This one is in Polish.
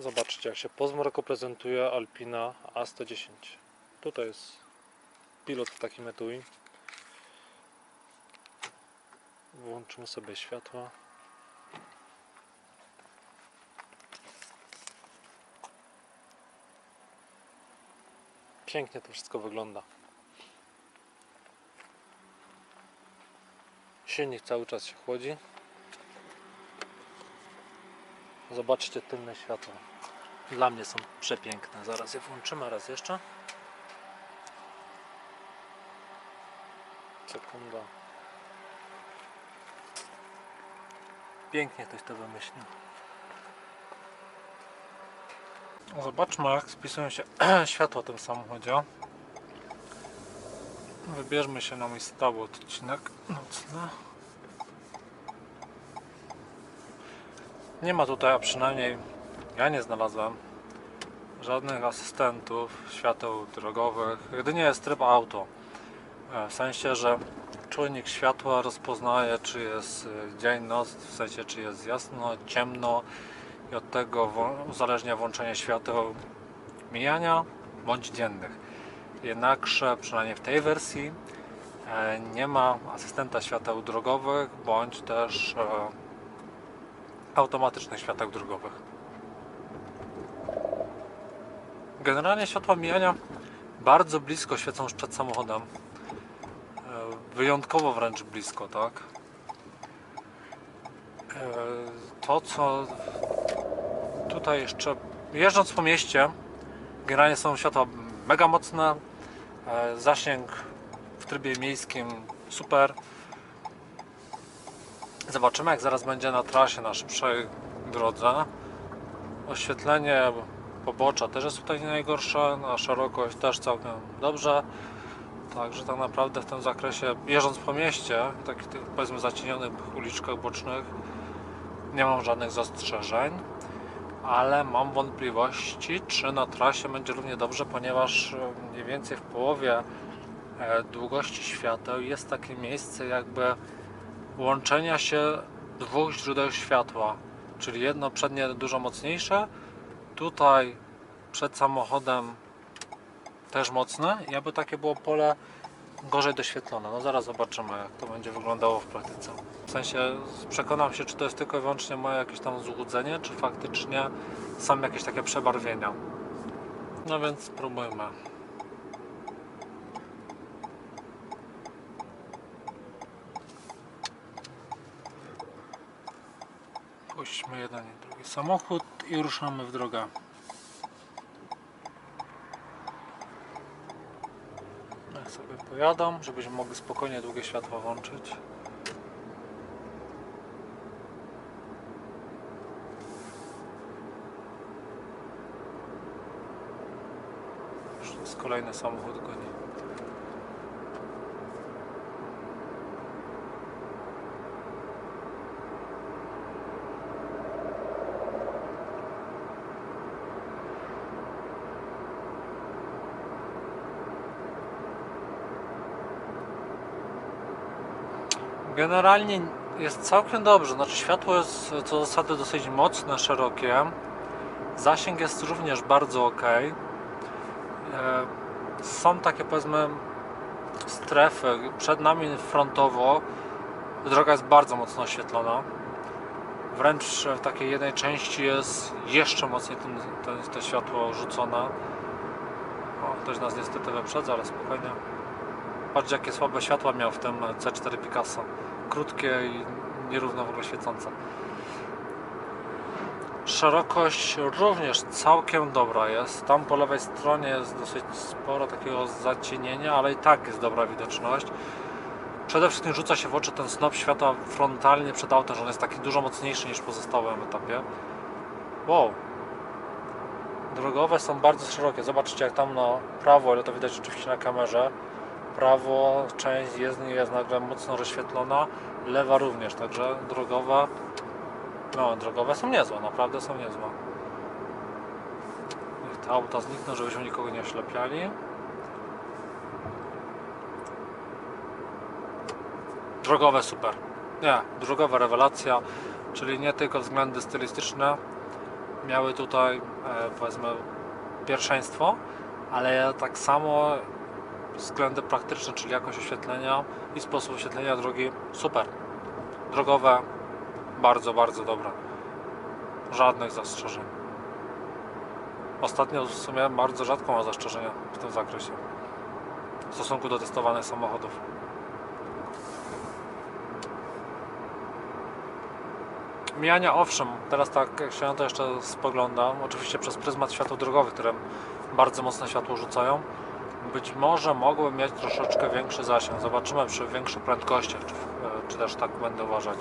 Zobaczcie jak się po zmroku prezentuje Alpina A110. Tutaj jest pilot w takim etui. Włączymy sobie światła. Pięknie to wszystko wygląda. Silnik cały czas się chłodzi. Zobaczcie tylne światła. Dla mnie są przepiękne. Zaraz je włączymy raz jeszcze. Sekunda. Pięknie ktoś to wymyślił. Zobaczmy jak spisują się światła w tym samochodzie. Wybierzmy się na mój stały odcinek nocny. Nie ma tutaj, a przynajmniej ja nie znalazłem żadnych asystentów świateł drogowych. Jedynie jest tryb auto. E, W sensie, że czujnik światła rozpoznaje, czy jest e, dzień, noc, w sensie, czy jest jasno, ciemno i od tego uzależnia włączenie świateł mijania bądź dziennych. Jednakże, przynajmniej w tej wersji, e, nie ma asystenta świateł drogowych bądź też automatycznych świateł drogowych. Generalnie światła mijania bardzo blisko świecą przed samochodem. E, Wyjątkowo wręcz blisko, tak? E, To co tutaj jeszcze jeżdżąc po mieście generalnie są światła mega mocne e, zasięg w trybie miejskim super Zobaczymy jak zaraz będzie na trasie na szybszej drodze. Oświetlenie pobocza też jest tutaj nie najgorsze, na szerokość też całkiem dobrze. Także tak naprawdę w tym zakresie, jeżdżąc po mieście, takich tych powiedzmy zacienionych uliczkach bocznych, nie mam żadnych zastrzeżeń, ale mam wątpliwości, czy na trasie będzie równie dobrze, ponieważ e, mniej więcej w połowie e, długości świateł jest takie miejsce jakby łączenia się dwóch źródeł światła, czyli jedno przednie dużo mocniejsze, tutaj przed samochodem też mocne i aby takie było pole gorzej doświetlone. No zaraz zobaczymy jak to będzie wyglądało w praktyce. W sensie przekonam się czy to jest tylko i wyłącznie moje jakieś tam złudzenie, czy faktycznie są jakieś takie przebarwienia. No więc spróbujmy. Puśćmy jeden i drugi samochód i ruszamy w drogę. Jak sobie pojadą, żebyśmy mogli spokojnie długie światła włączyć. Już jest kolejny samochód goni. Generalnie jest całkiem dobrze, znaczy światło jest co zasady dosyć mocne, szerokie. Zasięg jest również bardzo ok. E, Są takie powiedzmy strefy przed nami frontowo. Droga jest bardzo mocno oświetlona. Wręcz w takiej jednej części jest jeszcze mocniej ten, ten, to światło rzucone. O, ktoś nas niestety wyprzedza, ale spokojnie. Patrzcie jakie słabe światła miał w tym C4 Picasso. Krótkie i nierówno w ogóle świecące. Szerokość również całkiem dobra jest. Tam po lewej stronie jest dosyć sporo takiego zacienienia, ale i tak jest dobra widoczność. Przede wszystkim rzuca się w oczy ten snop światła frontalnie przed autem, że on jest taki dużo mocniejszy niż w pozostałym etapie. Wow. Drogowe są bardzo szerokie. Zobaczcie jak tam na prawo, ile to widać oczywiście na kamerze prawo część jezdni jest nagle mocno rozświetlona, lewa również, także drogowe no, drogowe są niezłe, naprawdę są niezłe. Niech te auta znikną, żebyśmy nikogo nie oślepiali. Drogowe super. Nie, drogowa rewelacja, czyli nie tylko względy stylistyczne, miały tutaj e, powiedzmy pierwszeństwo, ale tak samo względy praktyczne, czyli jakość oświetlenia i sposób oświetlenia drogi super. Drogowe bardzo, bardzo dobre. Żadnych zastrzeżeń. Ostatnio w sumie bardzo rzadko ma zastrzeżenia w tym zakresie w stosunku do testowanych samochodów. Mijania owszem, teraz tak jak się na to jeszcze spoglądam, oczywiście przez pryzmat światła drogowych, które bardzo mocne światło rzucają, być może mogły mieć troszeczkę większy zasięg. Zobaczymy przy większych prędkościach, czy, czy też tak będę uważać.